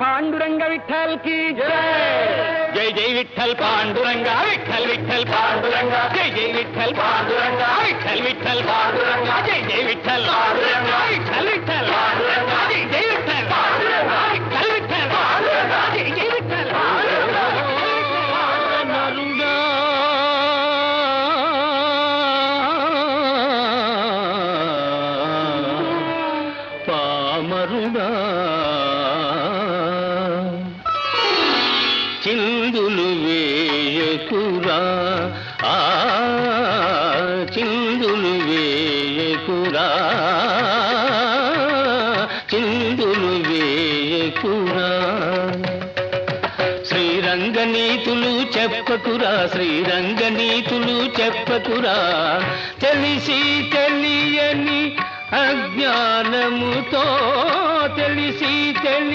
பாண்டுரங்க விட்டல் கி ஜெய் ஜெய் விட்டல் பாண்டுரங்க விட்டல் விட்டல் பாண்டுரங்க ஜெய் ஜெய் விட்டல் பாண்டுரங்க விட்டல் விட்டல் பாண்டுரங்க ஜெய் ஜெய் விட்டல் பாண்டுரங்க விட்டல் விட்டல் பாண்டுரங்க ஜெய் ஜெய் விட்டல் பாண்டுரங்க விட்டல் விட்டல் பாண்டுரங்க ஜெய் ஜெய் விட்டல் பாமருதா చిందులు వేయకురా. ఆ చిందులు వేయకురా. చిందులు వేయకురా. శ్రీరంగనీతులు చెప్పకురా శ్రీరంగనీతులు చెప్పకురా. తెలిసి తెలియని అజ్ఞానముతో